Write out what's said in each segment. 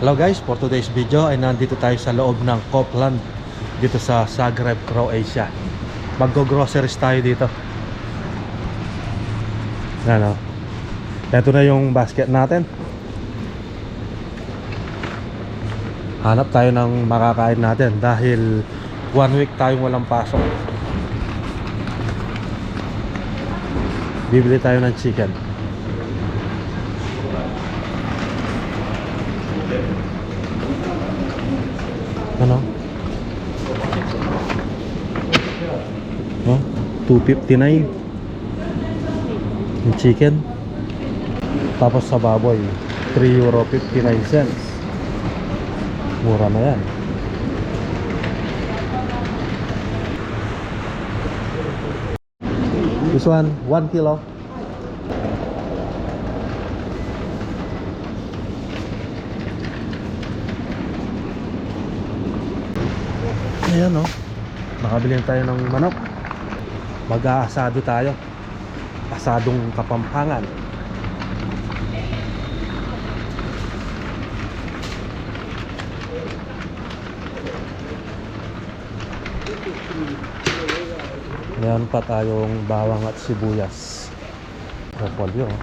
Hello guys, for today's video ay nandito tayo sa loob ng Copland dito sa Zagreb, Croatia. Maggo-groceries tayo dito. Ano? Ito na yung basket natin. Hanap tayo ng makakain natin dahil one week tayong walang pasok. Bibili tayo ng chicken. Ano? Oh, 259 yung chicken. Tapos sa baboy, 3 euro 59 cents. Mura na yan. This one, 1 kilo. Ayan o. Nakabili na tayo ng manok. Mag-aasado tayo. Asadong kapampangan. Meron pa tayong bawang at sibuyas. Broccoli oh.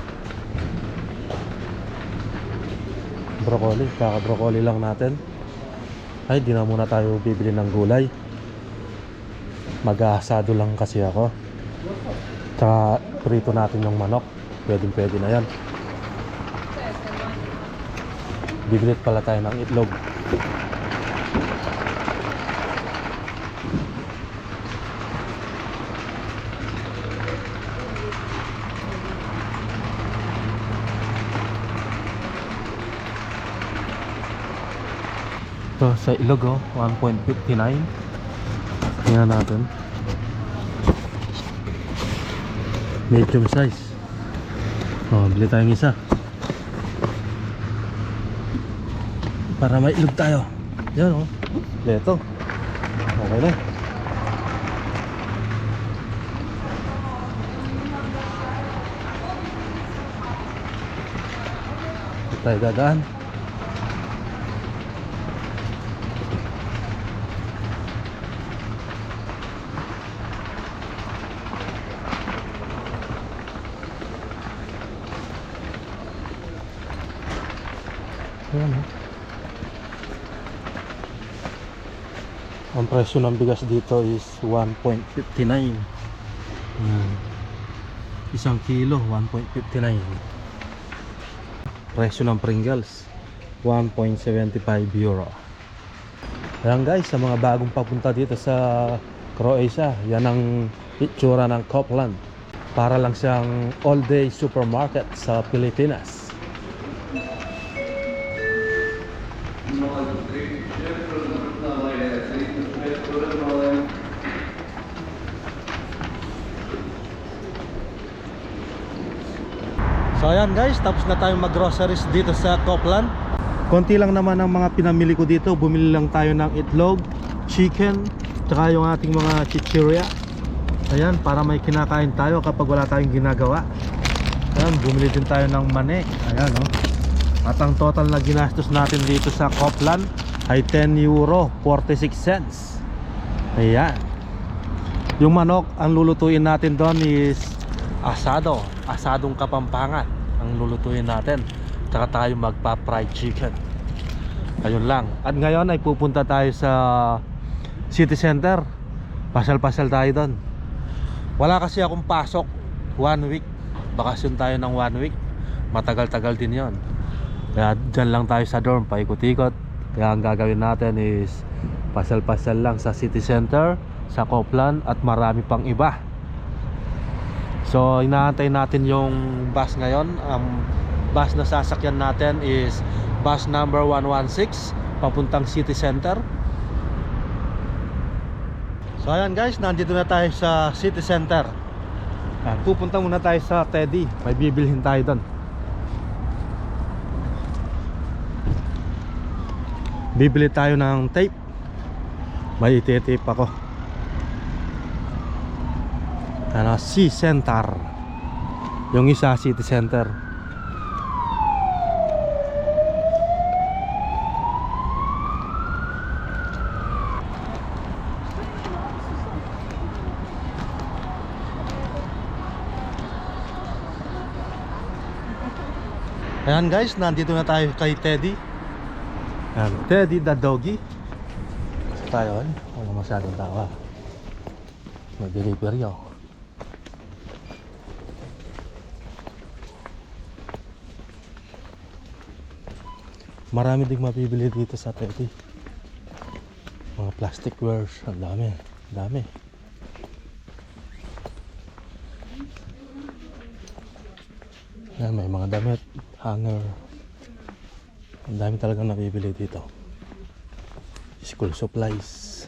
Broccoli, kaka-broccoli lang natin. Ay, di na muna tayo bibili ng gulay. Mag-aasado lang kasi ako. Tsaka prito natin yung manok. Pwede pwede na yan. Bibili pala tayo ng itlog. Ito sa ilog oh, 1.59. Tingnan natin. Medium size. Oh, bili tayong isa. Para may ilog tayo. Yan oh. Leto. Okay na. Tayo dadaan. Ayan oh. Ang presyo ng bigas dito is 1.59 hmm. Isang kilo 1.59 Presyo ng Pringles 1.75 euro. Ayan guys, sa mga bagong papunta dito sa Croatia Yan ang itsura ng Copland. Para lang siyang all day supermarket sa Pilipinas So ayan guys, tapos na tayong mag-groceries dito sa Copland. Konti lang naman ang mga pinamili ko dito. Bumili lang tayo ng itlog, chicken, tsaka yung ating mga chichirya. Ayan, para may kinakain tayo kapag wala tayong ginagawa. Ayan, bumili din tayo ng mani. Ayan, oh. At ang total na ginastos natin dito sa Copland ay 10 euro 46 cents. Ayan. Yung manok, ang lulutuin natin doon is asado, asadong kapampangan ang lulutuin natin. Tsaka tayo magpa-fried chicken. Ayun lang. At ngayon ay pupunta tayo sa city center. Pasal-pasal tayo doon. Wala kasi akong pasok one week. Bakasyon tayo ng one week. Matagal-tagal din yon. Kaya dyan lang tayo sa dorm, paikot-ikot. Kaya ang gagawin natin is pasal-pasal lang sa city center, sa Copland at marami pang iba. So inaantay natin yung bus ngayon. Ang bus na sasakyan natin is Bus number 116 Papuntang city center. So ayan guys, nandito na tayo sa city center. Ayan, Pupunta muna tayo sa Teddy. May bibilhin tayo doon Bibili tayo ng tape. May ititape ako Analisis Center, yung isah si City Center. Ayan guys, nandito na tayo kay Teddy. Ayan, Teddy the doggy. Tayo, eh. wala masyadong tawa. May delivery ako Marami ding mabibili dito sa Teddy. Mga plastic wares, ang dami, ang dami. Yan, may mga damit, hanger. Ang dami talagang nabibili dito. School supplies.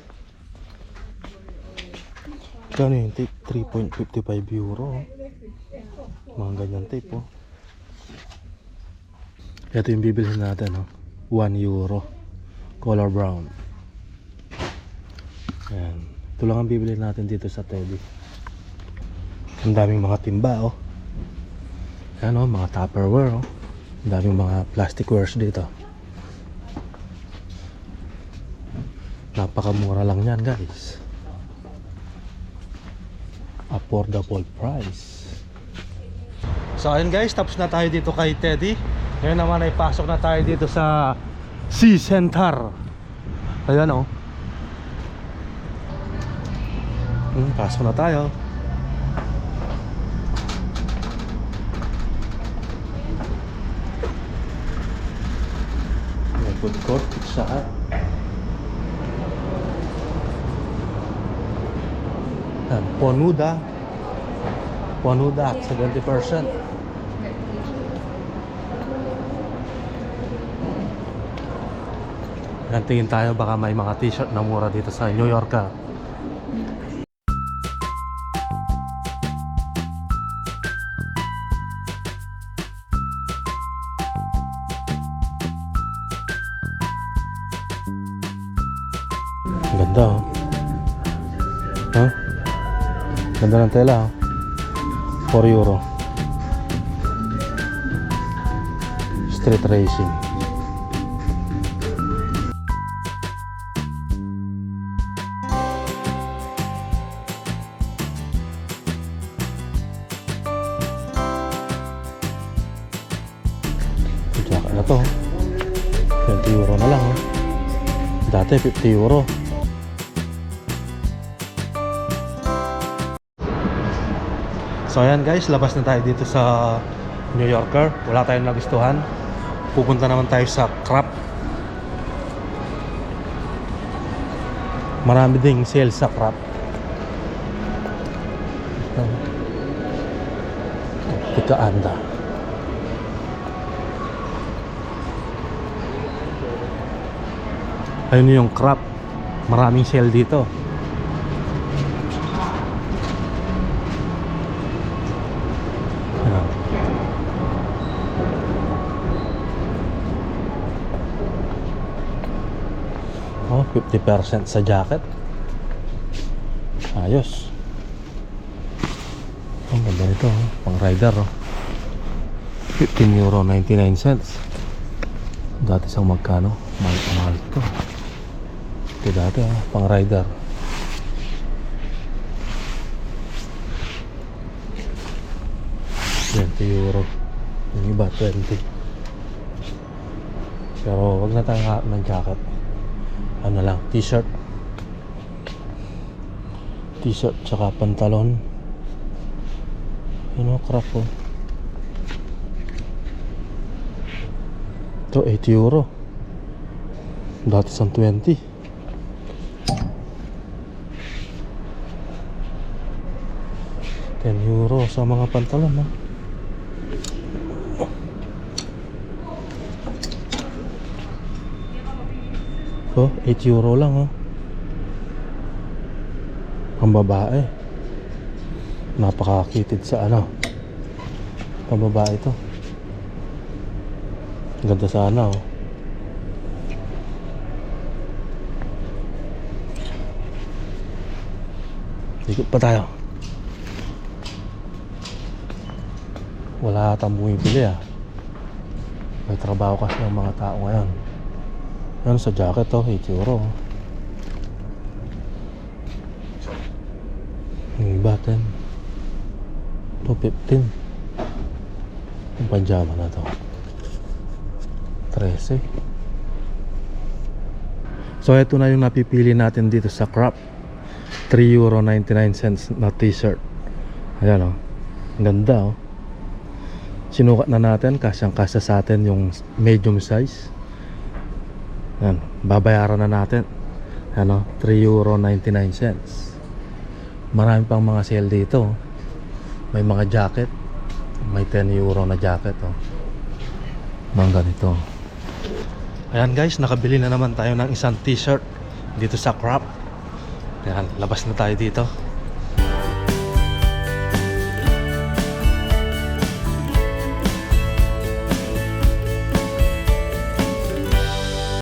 Kano yung tape? 3.55 euro. Mga ganyan tape oh. Ito yung bibilhin natin oh. 1 euro. Color brown. Yan. Ito lang ang bibilhin natin dito sa Teddy. Ang daming mga timba oh. Yan oh, mga tupperware oh. Ang daming mga plastic wares dito. Napakamura lang yan guys. Affordable price. So ayun guys, tapos na tayo dito kay Teddy. Ngayon naman ay pasok na tayo dito sa Sea Center. Ayan oh. Hmm, pasok na tayo. May food court Yan, Ponuda. Ponuda at 70%. Yan, tingin tayo baka may mga t-shirt na mura dito sa New York. ah. Ang Ganda oh. Ha? Ganda ng tela oh. 4 euro. Street racing. Dati 50 euro. So ayan guys, labas na tayo dito sa New Yorker. Wala tayong nagustuhan. Pupunta naman tayo sa Crap. Marami ding sale sa Crap. Ito. Tika Ayun yung Crap. Maraming sale dito. Oh, 50% sa jacket. Ayos. Ang ganda nito, oh. pang rider. Oh. 15 euro 99 cents. Dati sang magkano? Mahal mahal to. Ito dati, oh, pang rider. Euro. Yung iba, 20. Pero wag na tayong hahanap ng jacket. Ano lang, t-shirt. T-shirt tsaka pantalon. Yun o, crap oh. Ito, 80 euro. Dati sang 20. Ten euro sa mga pantalon, ha? Oh, 8 euro lang, oh. Ang babae. Napakakitid sa ano. Ang babae to. Ganda sana, oh. Ikot pa tayo. Wala atang bumibili, ah. May trabaho kasi ang mga tao ngayon. Yan sa jacket to, 8 euro. Yung iba, 10. Ito, 15. Yung pajama na to. 13. So ito na yung napipili natin dito sa Crop. 3 euro 99 cents na t-shirt. Ayan oh. Ang ganda oh. Sinukat na natin kasyang kasya sa atin yung medium size. Ayan, babayaran na natin. Ano, 3 euro 99 cents. Marami pang mga sale dito. May mga jacket. May 10 euro na jacket oh. Mga ganito. Ayan guys, nakabili na naman tayo ng isang t-shirt dito sa Crop. Ayan, labas na tayo dito.